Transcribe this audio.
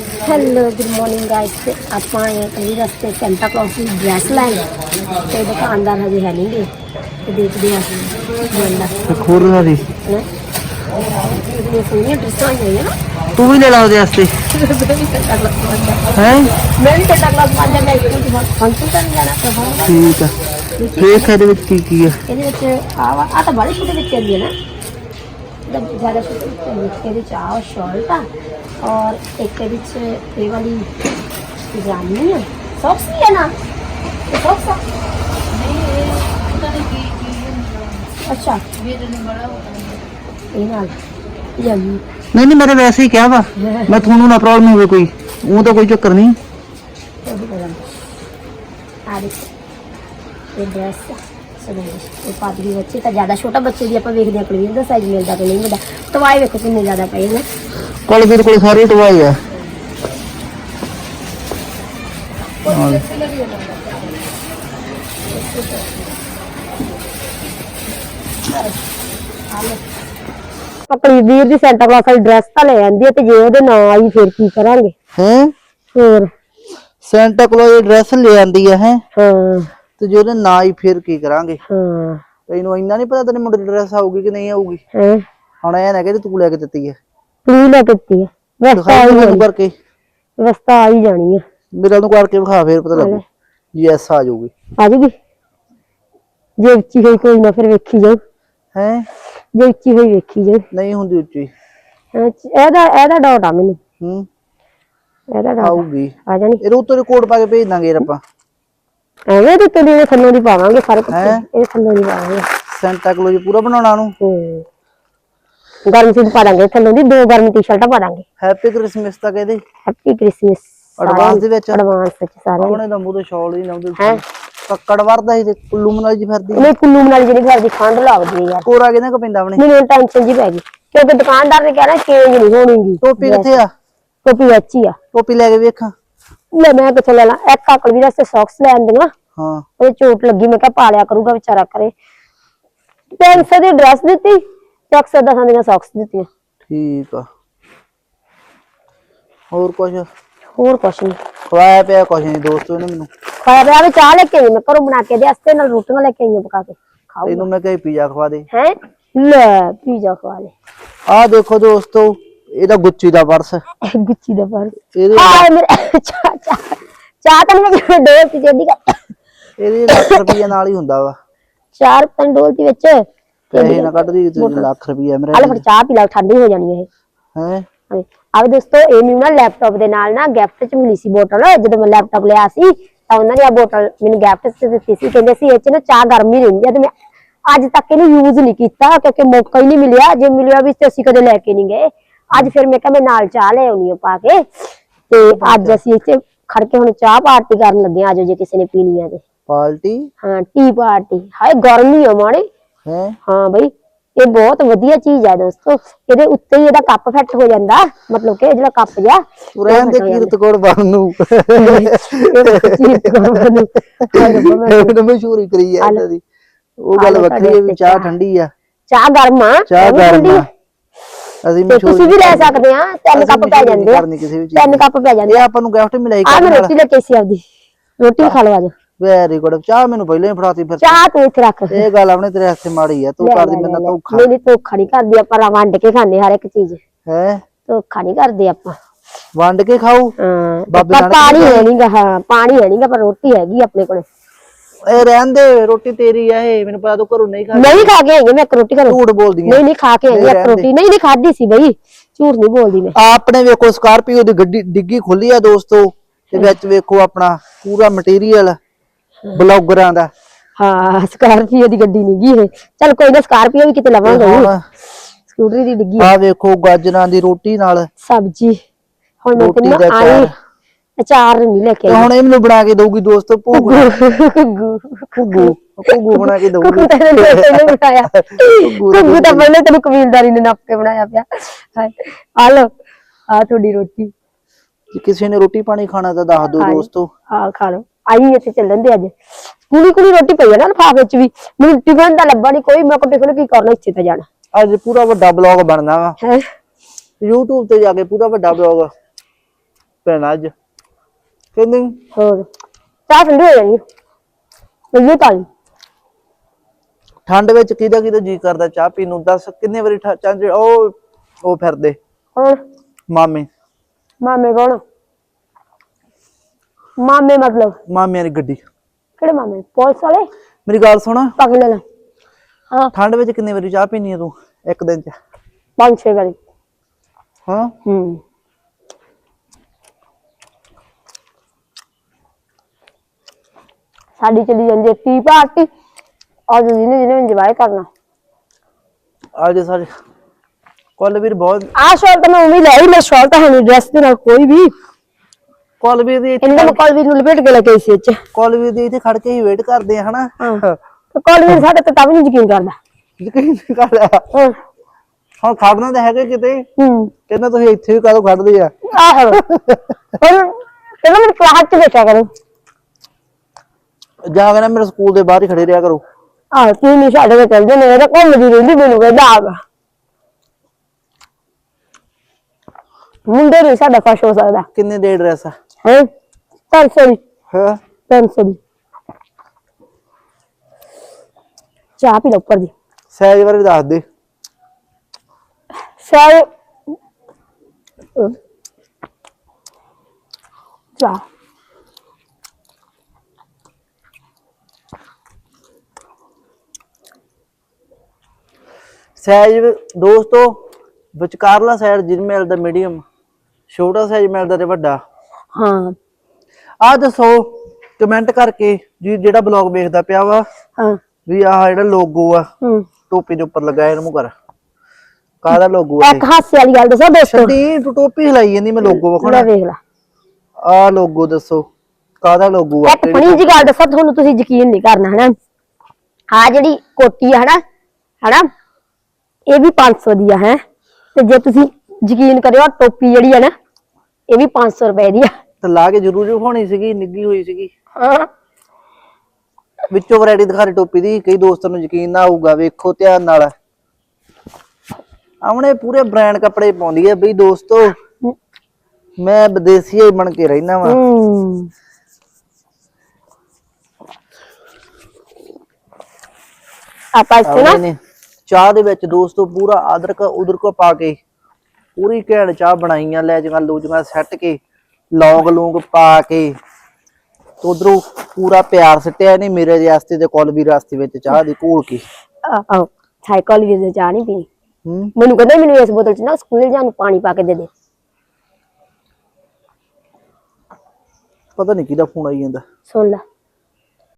Hello good morning guys ਤੇ ਆਪਾਂ ਇਹ ਕਈ ਰਸਤੇ ਸੈਂਟਾ ਕਲੌਸ ਦੀ ਡਰੈਸ ਲੈਣ ਤੇ ਦੁਕਾਨਦਾਰ ਹਜੇ ਹੈ ਨਹੀਂਗੇ ਤੇ ਦੇਖਦੇ ਆ ਬੰਦਾ ਖੋਰ ਦਾ ਦੀ ਹੈ ਇਹ ਸੋਹਣੀਆਂ ਡਰੈਸਾਂ ਆਈਆਂ ਨਾ ਤੂੰ ਵੀ ਲੈ ਲਾ ਉਹਦੇ ਵਾਸਤੇ ਹੈ ਮੈਂ ਵੀ ਸੈਂਟਾ ਕਲੌਸ ਪਾਉਂਦਾ ਮੈਂ ਇੱਕ ਫੰਕਸ਼ਨ ਤੇ ਨਹੀਂ ਜਾਣਾ ਪ੍ਰਭਾਵ ਠੀਕ ਆ ਵੇਖ ਇਹਦੇ ਵਿੱਚ ਕੀ ਕੀ ਆ ਇਹਦੇ ਵਿੱਚ ਆ ਵਾ- ਆ ਤਾਂ ਬੜੀ ਛੋਟੇ ਵਿੱਚ ਆਉਂਦੀ ਹੈ ਨਾ ਇਹਦਾ ਜ਼ਿਆਦਾ ਛੋਟੇ ਵਿੱਚ ਆਉਂਦੀ ਹੈ। ਇਹਦੇ ਚ ਆ ਸ਼ਰਟ ਆ ਔਰ ਇੱਕ ਇਹਦੇ ਵਿੱਚ ਇਹ ਵਾਲੀ ਪਜਾਮੀ ਆ ਸੌਕਸ ਵੀ ਹੈ ਨਾ ਇਹ ਸੌਕਸ ਆ। ਅੱਛਾ। ਇਹ ਨਾਲ। ਨਹੀਂ ਨਹੀਂ ਮੇਰੇ ਵੈਸੇ ਹੀ ਕਿਹਾ ਵਾ। ਮੈਂ ਤੁਹਾਨੂੰ ਨਾ ਪ੍ਰੋਬਲਮ ਹੋਵੇ ਕੋਈ। ਉਹ ਤਾਂ ਕੋਈ ਚੱਕਰ ਨਹੀਂ। ਉਹ ਵੀ ਪਜਾਮੀ ਆ ਦੇਖੋ। ਇਹ ਡਰੈਸ ਸਦੋਂ ਇਹ ਪਾਦਰੀ ਬੱਚੇ ਤਾਂ ਜ਼ਿਆਦਾ ਛੋਟਾ ਬੱਚੇ ਦੀ ਆਪਾਂ ਵੇਖਦੇ ਆ ਕੁੜੀਆਂ ਦਾ ਸਾਈਜ਼ ਮਿਲਦਾ ਕਿ ਨਹੀਂ ਮਿਲਦਾ ਤਵਾਏ ਵੇਖੋ ਕਿੰਨੇ ਜ਼ਿਆਦਾ ਪਏ ਨੇ। ਕੋਲ ਵੀਰ ਕੋਲ ਸਾਰੇ ਟਵਾਈ ਆ। ਪਕੜੀ ਵੀਰ ਦੀ ਸੈਂਟਾ ਕਲਾਸ ਵਾਲੀ ਡਰੈਸ ਤਾਂ ਲੈ ਆਂਦੀ ਹੈ ਤੇ ਜੇ ਉਹਦੇ ਨਾਂ ਆਈ ਫਿਰ ਕੀ ਕਰਾਂਗੇ? ਹੈ? ਹੋਰ? ਸੈਂਟਾ ਕਲੌਜ਼ ਡਰੈਸ ਲੈ ਆਂਦੀ ਆ ਹੈ? ਹਾਂ। ਤੇ ਜੇ ਉਹਦੇ ਨਾ ਹੀ ਫਿਰ ਕੀ ਕਰਾਂਗੇ? ਹਾਂ। ਤੈਨੂੰ ਇੰਨਾ ਨਹੀਂ ਪਤਾ ਤੇਰੇ ਮੁੰਡੇ ਦੀ ਡਰੈਸ ਆਊਗੀ ਕਿ ਨਹੀਂ ਆਊਗੀ? ਹੈ? ਹੁਣ ਐ ਨਾ ਕਿ ਤੂੰ ਲੈ ਕੇ ਦਿੱਤੀ ਹੈ ਪਲੀ ਲੈ ਕੇ ਦਿੱਤੀ ਹੈ ਵਸਤਾ ਆਈ ਜਾਣੀ। ਕਰਕੇ। ਵਸਤਾ ਆਈ ਜਾਣੀ ਹੈ ਮੇਰੇ ਨੂੰ ਕਰਕੇ ਵਿਖਾ ਫੇਰ ਪਤਾ ਲੱਗੂ। ਯੈਸ ਆ ਜਾਊਗੀ। ਆ ਜੂਗੀ ਜੇ ਉੱਚੀ ਹੋਈ ਕੋਈ ਨਾ ਫਿਰ ਵੇਖੀ ਜਾਓ ਹੈ? ਜੇ ਉੱਚੀ ਹੋਈ ਵੇਖੀ ਜਾਓ ਨਹੀਂ ਹੁੰਦੀ ਉੱਚੀ। ਇਹਦਾ ਇਹਦਾ ਡਾਊਟ ਆ ਮੈਨੂੰ। ਹੂੰ। ਇਹਦਾ ਡਾਊਟ ਆਊਗੀ। ਆ ਜਾਣੀ। ਇਹਦੇ ਉੱਤੇ ਰਿਕਾਰਡ ਪਾ ਕੇ ਭੇਜ ਦਾਂਗੇ ਯਾਰ ਆਪਾਂ। ਐਵੇਂ ਤੇ ਤੇਰੀ ਦੇ ਥੱਲੋਂ ਦੀ ਪਾਵਾਂਗੇ ਫ਼ਰਕ ਹੈਂ? ਇਹ ਥੱਲੋਂ ਦੀ ਪਾਵਾਂਗੇ। ਸੈਂਟਾ ਕਲੌਜ਼ ਪੂਰਾ ਬਣਾਉਣਾ ਨੂੰ ਹੂੰ। ਗਰਮ ਸੂਟ ਪਾ ਦਾਂਗੇ ਥੱਲੋਂ ਦੀ ਦੋ ਗਰਮ ਟੀ-ਸ਼ਰਟਾਂ ਪਾ ਦਾਂਗੇ। ਹੈਪੀ ਕ੍ਰਿਸਮਸ ਤਾਂ ਕਹਦੇ ਹੈਪੀ ਕ੍ਰਿਸਮਸ ਐਡਵਾਂਸ ਦੇ ਵਿੱਚ। ਐਡਵਾਂਸ ਵਿੱਚ ਸਾਰਿਆਂ ਨੂੰ। ਆਪਣੇ ਦਾ ਮੂੰਹ ਤੇ ਸ਼ਾਲ ਹੀ ਲਾਉਂਦੇ ਹੈਂ? ਕੱਕੜ ਵਰਦਾ ਸੀ ਤੇ ਕੁੱਲੂ ਮਨਾਲੀ ਚ ਫਿਰਦੀ। ਇਹਨੇ ਕੁੱਲੂ ਮਨਾਲੀ ਜਿਹੜੀ ਘਰ ਦੀ ਠੰਡ ਲੱਗਦੀ ਹੈ ਯਾਰ। ਕੋਰਾ ਕਿਹਨੇ ਕੋ ਪੈਂਦਾ ਆਪਣੇ? ਮੈਨੂੰ ਟੈਨਸ਼ਨ ਜੀ ਪੈ ਗਈ। ਕਿਉਂਕਿ ਦੁਕਾਨਦਾਰ ਨੇ ਕਹਿਣਾ ਚੇਂਜ ਨਹੀਂ ਹੋਣੀਗੀ ਟੋਪੀ ਕਿੱਥੇ ਆ? ਕੋਪੀ ਅੱਛੀ ਆ। ਟੋਪੀ ਲੈ ਕੇ ਵੇਖਾਂ। ਲੈ ਮੈਂ ਕਿੱਥੋਂ ਲੈ ਲਾਂ? ਇੱਕ ਆਕਲ ਵੀ ਰਸਤੇ ਸੌਕਸ ਲੈ ਆਂਦੀਆਂ ਹਾਂ। ਉਹਦੇ ਚੋਟ ਲੱਗੀ ਮੈਂ ਕਿਹਾ ਪਾ ਲਿਆ ਕਰੂਗਾ ਵਿਚਾਰਾ ਕਰੇ। 300 ਦੀ ਡਰੈਸ ਦਿੱਤੀ ਤੇ 110 ਦੀਆਂ ਸੌਕਸ ਦਿੱਤੀਆਂ। ਠੀਕ ਆ। ਹੋਰ ਕੁਝ ਹੋਰ ਕੁਛ ਨਹੀਂ ਖਵਾਇਆ ਪਿਆ ਕੁਝ ਨਹੀਂ ਦੋਸਤੋ ਇਹਨੇ ਮੈਨੂੰ? ਖਾਇਆ ਪਿਆ ਵੀ ਚਾਹ ਲੈ ਕੇ ਆਈ ਮੈਂ ਘਰੋਂ ਬਣਾ ਕੇ ਦੇ ਵਾਸਤੇ ਨਾਲ ਰੋਟੀਆਂ ਲੈ ਕੇ ਆਈਆਂ ਪਕਾ ਕੇ। ਖਾਓ ਇਹਨੂੰ ਮੈਂ ਕਹੇ ਪੀਜ਼ਾ ਖਵਾ ਦੇ। ਹੈ? ਲੈ ਪੀਜ਼ਾ ਖਵਾ ਲੈ ਆਹ ਦੇਖੋ ਦੋਸਤੋ ਇਹਦਾ ਗੁੱਚੀ ਦਾ ਪਰਸ। ਗੁੱਚੀ ਦਾ ਪਰ ਇਹਦੇ ਹਾਏ ਮੇਰੇ ਚਾਹ ਚਾਹ ਤਾਂ ਮੈਂ ਡੋਲ ਤੇ ਜਿਹੜੀ ਕਰ ਇਹਦੇ ਲੱਖ ਰੁਪਈਆ ਨਾਲ ਹੀ ਹੁੰਦਾ ਵਾ। ਚਾਰ ਪਨ ਡੋਲ ਦੀ ਵਿੱਚ। ਪੈਸੇ ਨਾ ਕੱਢਦੀ ਤੇ ਲੱਖ ਰੁਪਈਆ ਮੇਰੇ ਆਲੇ ਫੜ ਚਾਹ ਪੀ ਲਾ ਠੰਡੀ ਹੋ ਜਾਣੀ ਇਹ। ਹੈ? ਆਵੇ ਦੋਸਤੋ ਇਹ ਮੈਨੂੰ ਨਾ ਲੈਪਟਾਪ ਦੇ ਨਾਲ ਨਾ ਗਿਫਟ ਚ ਮਿਲੀ ਸੀ ਬੋਟਲ ਜਦੋਂ ਮੈਂ ਲੈਪਟਾਪ ਲਿਆ ਸੀ ਤਾਂ ਉਹਨਾਂ ਨੇ ਆ ਬੋਟਲ ਮੈਨੂੰ ਗਿਫਟ ਚ ਦਿੱਤੀ ਸੀ। ਕਹਿੰਦੇ ਸੀ ਇਹ ਚ ਨਾ ਚਾਹ ਗਰਮ ਰਹਿੰਦੀ ਆ। ਤੇ ਮੈਂ ਅੱਜ ਤੱਕ ਇਹਨੂੰ ਯੂਜ਼ ਨਹੀਂ ਕੀਤਾ ਕਿਉਂਕਿ ਮੌਕਾ ਹੀ ਨਹੀਂ ਮਿਲਿਆ। ਜੇ ਮਿਲਿਆ ਵੀ ਤੇ ਅਸੀਂ ਕਦੇ ਲੈ ਕੇ ਨਹੀਂ ਗਏ। ਅੱਜ ਫਿਰ ਮੈਂ ਕਿਹਾ ਮੈਂ ਨਾਲ ਚਾਹ ਲੈ ਆਉਣੀ ਆ ਪਾ ਕੇ। ਤੇ ਅੱਜ ਅਸੀਂ ਇੱਥੇ ਖੜ ਕੇ ਹੁਣ ਚਾਹ ਪਾਰਟੀ ਕਰਨ ਲੱਗੇ ਆ ਆਜੋ ਜੇ ਕਿਸੇ ਨੇ ਪੀਣੀ ਆ ਤੇ। ਪਾਲਟੀ ਹਾਂ ਟੀ ਪਾਰਟੀ ਹਾਏ ਗਰਮੀ ਆ ਮਾਣੇ ਹੈ? ਹਾਂ ਬਈ ਇਹ ਬਹੁਤ ਵਧੀਆ ਚੀਜ਼ ਹੈ ਦੋਸਤੋ। ਇਹਦੇ ਉੱਤੇ ਹੀ ਇਹਦਾ ਕੱਪ ਫਿੱਟ ਹੋ ਜਾਂਦਾ। ਮਤਲਬ ਕਿ ਜਿਹੜਾ ਕੱਪ ਤੂੰ ਰਹਿਣ ਦੇ ਕੀਰਤ ਕੋੜ ਬਣ। ਨੂੰ ਇਹਨੂੰ ਮਸ਼ਹੂਰੀ ਕਰੀ ਆ ਇਹਨਾਂ ਦੀ। ਉਹ ਗੱਲ ਵੱਖਰੀ ਹੈ ਵੀ ਚਾਹ ਠੰਡੀ ਆ। ਚਾਹ ਗਰਮ ਆ। ਚਾਹ ਗਰਮ ਆ। ਆ। ਅਸੀਂ ਤੇ ਤੁਸੀਂ ਵੀ ਲੈ ਸਕਦੇ ਆ ਤਿੰਨ ਕੱਪ ਪੈ ਮਸ਼ਹੂਰੀ ਜਾਂਦੇ ਆ ਕਰਨੀ ਕਿਸੇ ਵੀ ਚੀਜ਼ ਤਿੰਨ ਕੱਪ ਪੈ ਜਾਂਦੇ ਇਹ ਆ। ਆਪਾਂ ਨੂੰ ਗਿਫਟ ਮਿਲਾਈ ਆ ਮੈਂ ਰੋਟੀ ਲੈ ਕੇ ਸੀ ਆਪਦੀ। ਰੋਟੀ ਖਾ ਲਓ ਅੱਜ। ਵੈਰੀ ਗੁੱਡ ਚਾਹ ਮੈਨੂੰ ਪਹਿਲਾਂ ਹੀ ਫੜਾਤੀ ਫਿਰ। ਚਾਹ ਤੂੰ ਇੱਥੇ ਰੱਖ। ਇਹ ਗੱਲ ਆਪਣੇ ਤੇਰੇ ਹੱਥੇ ਮਾੜੀ ਆ ਤੂੰ ਕਰਦੀ ਮੇਰੇ ਨਾਲ। ਧੋਖਾ। ਨਹੀਂ ਨਹੀਂ ਧੋਖਾ ਨਹੀਂ ਕਰਦੀ ਆਪਾਂ ਵੰਡ ਕੇ ਖਾਂਦੇ ਹਰ ਇੱਕ ਚੀਜ਼। ਹੈ? ਧੋਖਾ ਨਹੀਂ ਕਰਦੇ ਆਪਾਂ। ਵੰਡ ਕੇ ਖਾਊ? ਹਾਂ ਬਾਬੇ ਪਰ ਨਾਨਕ ਪਾਣੀ ਹੈ ਨਹੀਂਗਾ ਹਾਂ ਪਾਣੀ ਹੈ ਨਹੀਂਗਾ ਪਰ ਰੋਟੀ ਹੈਗੀ ਆਪਣੇ ਕੋਲੇ। ਇਹ ਰਹਿਣ ਦੇ ਰੋਟੀ ਤੇਰੀ ਆ ਇਹ ਮੈਨੂੰ ਪਤਾ ਤੂੰ ਘਰੋਂ ਨਹੀਂ ਖਾ ਨਹੀਂ ਖਾ ਕੇ ਆਈ ਹਾਂ ਮੈਂ ਇੱਕ ਰੋਟੀ ਘਰੋਂ। ਝੂਠ ਬੋਲਦੀ ਆ। ਨਹੀਂ ਨਹੀਂ ਖਾ ਕੇ ਆਈ ਨਹੀਂ ਹਾਂ ਇੱਕ ਰਹਿਣ ਦੇ। ਰੋਟੀ। ਨਹੀਂ ਨਹੀਂ ਖਾਧੀ ਸੀ ਬਈ। ਝੂਠ ਨਹੀਂ ਬੋਲਦੀ ਮੈਂ। ਆਪਣੇ ਵੇਖੋ ਸਕਾਰਪੀਓ ਦੀ ਗੱਡੀ ਡਿੱਗੀ ਖੁੱਲੀ ਆ ਦੋਸਤੋ। ਤੇ ਵਿੱਚ ਵੇਖੋ ਆਪਣਾ ਪੂਰਾ ਮਟੀਰੀਅਲ ਬਲੌਗਰਾਂ ਦਾ। ਹਾਂ ਸਕਾਰਪੀਓ ਦੀ ਗੱਡੀ ਨਹੀਂ ਗਈ ਇਹ। ਚੱਲ ਕੋਈ ਨਾ ਸਕਾਰਪੀਓ ਵੀ ਕਿਤੇ ਲਵਾਂਗੇ। ਸਕੂਟਰੀ ਦੀ ਡਿੱਗੀ ਆ। ਵੇਖੋ ਗਾਜਰਾਂ ਦੀ ਰੋਟੀ ਨਾਲ। ਸਬਜੀ। ਹੁਣ ਮੈਂ ਤੈਨੂੰ ਆਈ ਅਚਾਰ। ਅਚਾਰ ਨਹੀਂ ਲੈ ਕੇ ਤੇ ਆਈ ਹੁਣ ਇਹ ਮੈਨੂੰ ਬਣਾ ਕੇ ਦਊਗੀ ਦੋਸਤੋ ਭੂਗੂ ਗੁੱਗੂ ਭੂਗੂ ਭੂਗੂ ਬਣਾ ਕੇ ਦਊਗੀ। ਗੁੱਗੂ ਤਾਂ ਇਹਨੇ ਪਹਿਲੇ ਬਣਾਇਆ। ਗੁੱਗੂ ਦਾ ਗੁੱਗੂ ਤਾਂ ਪਹਿਲੇ ਤੈਨੂੰ ਕਬੀਲਦਾਰੀ ਨੇ ਨੱਪ ਕੇ ਬਣਾਇਆ ਪਿਆ। ਹਾਏ, ਆ ਲੋ ਆ ਤੁਹਾਡੀ ਰੋਟੀ। ਜੇ ਕਿਸੇ ਨੇ ਰੋਟੀ ਪਾਣੀ ਖਾਣਾ ਤਾਂ ਦੱਸ ਦਿਓ ਹਾਏ। ਦੋਸਤੋ। ਆ ਖਾ ਲਓ। ਆਈ ਇੱਥੇ ਚੱਲਣ ਦੇ ਅੱਜ। ਕੁਲੀ ਕੁਲੀ ਰੋਟੀ ਪਈ ਆ ਨਾ ਲਿਫਾਫੇ ਚ ਵੀ। ਮੈਨੂੰ ਟਿਫਨ ਦਾ ਲੱਭਾ ਨਹੀਂ ਕੋਈ। ਮੈਂ ਕੋ ਟਿਫਨ ਕੀ ਕਰਨਾ ਇੱਥੇ ਤਾਂ ਜਾਣਾ। ਅੱਜ ਪੂਰਾ ਵੱਡਾ ਬਲੌਗ ਬਣਨਾ ਵਾ। ਹੈ? YouTube ਤੇ ਜਾ ਕੇ ਪੂਰਾ ਵੱਡਾ ਬਲੌਗ ਭੈਣਾ ਅੱਜ। ਕਹਿੰਦੇ ਹੋਰ ਚਾਹ ਠੰਡੀ ਹੋ ਜਾਣੀ ਮੈਨੂੰ ਤਾਂ ਠੰਡ ਵਿੱਚ ਕਿਹਦਾ ਕਿਹਦਾ ਜੀ ਕਰਦਾ ਚਾਹ ਪੀਣ ਨੂੰ ਦੱਸ ਕਿੰਨੇ ਵਾਰੀ ਠਾ- ਚਾਹ ਚ- ਉਹ ਉਹ ਫਿਰਦੇ ਹੋਰ ਮਾਮੇ ਮਾਮੇ ਕੌਣ ਮਾਮੇ ਮਤਲਬ ਮਾਮਿਆਂ ਦੀ ਗੱਡੀ ਕਿਹੜੇ ਮਾਮੇ ਪੁਲਿਸ ਵਾਲੇ ਮੇਰੀ ਗੱਲ ਸੁਣ ਲੈ ਹਾਂ ਠੰਡ ਵਿੱਚ ਕਿੰਨੇ ਵਾਰੀ ਚਾਹ ਪੀਣੀ ਆ ਤੂੰ ਇੱਕ ਦਿਨ ਚ ਪੰਜ ਛੇ ਵਾਰੀ ਹਾਂ ਹੂੰ ਸਾਡੀ ਚਲੀ ਜਾਂਦੀ ਹੈ ਟੀ ਪਾਰਟੀ ਅੱਜ ਜਿਹਨੇ ਜਿਹਨੇ ਇੰਜੋਏ ਕਰਨਾ। ਅੱਜ ਸਾਡੇ ਕੋਲ ਵੀਰ ਬਹੁਤ ਆਹ ਸ਼ਾਲ ਤਾਂ ਮੈਂ ਹੈ ਹੀ ਮੈਂ ਸ਼ਾਲ ਤਾਂ ਹੁਣ ਡਰੈਸ ਦੇ ਨਾਲ ਕੋਈ ਵੀ। ਕੋਲ ਵੀਰ ਦੀ ਇਹਨਾਂ ਨੂੰ ਕਾਲ ਵੀ ਨੂੰ ਲਪੇਟ ਕੇ ਲੈ ਕੇ ਸੀ ਇੱਥੇ ਕੋਲ ਵੀਰ ਦੀ ਇੱਥੇ ਖੜ ਕੇ ਹੀ ਵੇਟ ਕਰਦੇ ਆ ਹਨਾ? ਹਾਂ। ਤੇ ਕਾਲ ਵੀ ਸਾਡੇ ਤੇ ਤਾਂ ਵੀ ਨਹੀਂ ਯਕੀਨ ਕਰਦਾ। ਯਕੀਨ ਨਹੀਂ ਕਰਦਾ ਹਾਂ। ਹੁਣ ਖੜਨਾ ਤਾਂ ਹੈਗਾ ਕਿਤੇ। ਹੂੰ। ਕਹਿੰਦਾ ਤੁਸੀਂ ਇੱਥੇ ਵੀ ਕਦੋਂ ਖੜਦੇ ਆ? ਆਹੋ। ਹੁਣ ਕਹਿੰਦਾ ਮੇਰੇ ਕਲਾਸ ਚ ਬੈਠਾ ਕਰੋ। ਜਾ ਕੇ ਨਾ ਮੇਰੇ ਸਕੂਲ ਦੇ ਬਾਹਰ ਹੀ ਖੜੇ ਰਿਹਾ ਕਰੋ। ਆਹ ਤੂੰ ਨਹੀਂ ਸਾਡੇ ਕੋਲ ਚੱਲਦੇ ਨੇ ਇਹ ਤਾਂ ਘੁੰਮਦੀ ਰਹਿੰਦੀ ਮੈਨੂੰ ਕਹਿੰਦਾ ਆਗਾ ਮੁੰਡੇ ਨਹੀਂ ਸਾਡਾ ਖੁਸ਼ ਹੋ ਸਕਦਾ। ਕਿੰਨੇ ਦੇ ਐਡਰੈਸ ਆ? ਹੈ? ਪੈਨਸਲ ਹਾਂ? ਪੈਨਸਲ ਚਾਹ ਪੀ ਲਓ ਉੱਪਰ ਦੀ। ਸਹਿਜ ਬਾਰੇ ਦੱਸ ਦੇ। ਅਹ, ਚਾਹ। ਸਾਈਜ਼ ਦੋਸਤੋ ਵਿਚਕਾਰਲਾ ਸਾਈਜ਼ ਜਿਨ ਮਿਲਦਾ ਮੀਡੀਅਮ ਛੋਟਾ ਸਾਈਜ਼ ਮਿਲਦਾ ਤੇ ਵੱਡਾ। ਹਾਂ। ਆ ਦੱਸੋ ਕਮੈਂਟ ਕਰਕੇ ਜੀ ਜਿਹੜਾ ਬਲੌਗ ਵੇਖਦਾ ਪਿਆ ਵਾ ਹਾਂ। ਵੀ ਆਹ ਜਿਹੜਾ ਲੋਗੋ ਆ ਹੂੰ। ਟੋਪੀ ਦੇ ਉੱਪਰ ਲੱਗਾ ਇਹਨੂੰ ਕਰ। ਕਾਹਦਾ ਲੋਗੋ ਆ ਇੱਕ ਹਾਸੇ ਵਾਲੀ ਗੱਲ ਦੱਸੋ ਦੋਸਤੋ। ਛੱਡੀ ਤੂੰ ਟੋਪੀ ਹਿਲਾਈ ਜਾਂਦੀ ਮੈਂ ਲੋਗੋ ਵਿਖਾਉਣਾ। ਵੇਖ ਲੈ। ਆ ਲੋਗੋ ਦੱਸੋ ਕਾਹਦਾ ਲੋਗੋ ਆ? ਇੱਕ ਫਣੀ ਜੀ ਗੱਲ ਦੱਸਾਂ ਤੁਹਾਨੂੰ ਤੁਸੀਂ ਯਕੀਨ ਨਹੀਂ ਕਰਨਾ ਹਨਾ? ਆ ਜਿਹੜੀ ਕੋਟੀ ਆ ਹਨਾ? ਹਨਾ? ਇਹ ਵੀ 500 ਦੀ ਆ ਹੈ? ਤੇ ਜੇ ਤੁਸੀਂ ਯਕੀਨ ਕਰਿਓ ਆਹ ਟੋਪੀ ਜਿਹੜੀ ਆ ਨਾ ਇਹ ਵੀ 500 ਰੁਪਏ ਦੀ ਆ। ਤੇ ਲਾ ਕੇ ਜ਼ਰੂਰ ਵਿਖਾਉਣੀ ਸੀਗੀ ਨਿੱਗੀ ਹੋਈ ਸੀਗੀ। ਹਾਂ। ਵਿੱਚੋਂ ਵੈਰਾਈਟੀ ਦਿਖਾ ਰਹੀ ਟੋਪੀ ਦੀ ਕਈ ਦੋਸਤਾਂ ਨੂੰ ਯਕੀਨ ਨਾ ਆਊਗਾ ਵੇਖੋ ਧਿਆਨ ਨਾਲ। ਆਮਣੇ ਪੂਰੇ ਬ੍ਰਾਂਡ ਕੱਪੜੇ ਪਾਉਂਦੀ ਹੈ ਬਈ ਦੋਸਤੋ। ਮੈਂ ਵਿਦੇਸੀ ਹੀ ਬਣ ਕੇ ਰਹਿਣਾ ਵਾ। ਹੂੰ। ਆਪਾਂ ਇੱਥੇ ਨਾ ਨੇ। ਚਾਹ ਦੇ ਵਿੱਚ ਦੋਸਤੋ ਪੂਰਾ ਅਦਰਕ ਉਦਰਕ ਪਾ ਕੇ ਪੂਰੀ ਘੈਂਟ ਚਾਹ ਬਣਾਈਆਂ ਲੈ ਜਗਾ ਲੂਜੀਆਂ ਸੱਟ ਕੇ ਲੌਂਗ ਲੂੰਗ ਪਾ ਕੇ। ਉਧਰੋਂ ਪੂਰਾ ਪਿਆਰ ਸੱਟਿਆ ਨੇ ਮੇਰੇ ਰਿਆਸਤੇ ਤੇ ਕੋਲਬੀ ਰਾਸਤੇ ਵਿੱਚ ਚਾਹ ਦੀ ਘੋਲ ਕੇ। ਆਹ ਸਾਈਕਲ ਵੀ ਦੇ ਚਾਹ ਨਹੀਂ ਪੀਣੀ। ਮੈਨੂੰ ਕਹਿੰਦਾ ਮੈਨੂੰ ਇਸ ਬੋਤਲ ਚ ਨਾ ਸਕੂਲ ਜਾਣ ਨੂੰ ਪਾਣੀ ਪਾ ਕੇ ਦੇ ਦੇ। ਪਤਾ ਨਹੀਂ ਕਿਹਦਾ ਫੋਨ ਆਈ ਜਾਂਦਾ। ਸੁਣ ਲੈ।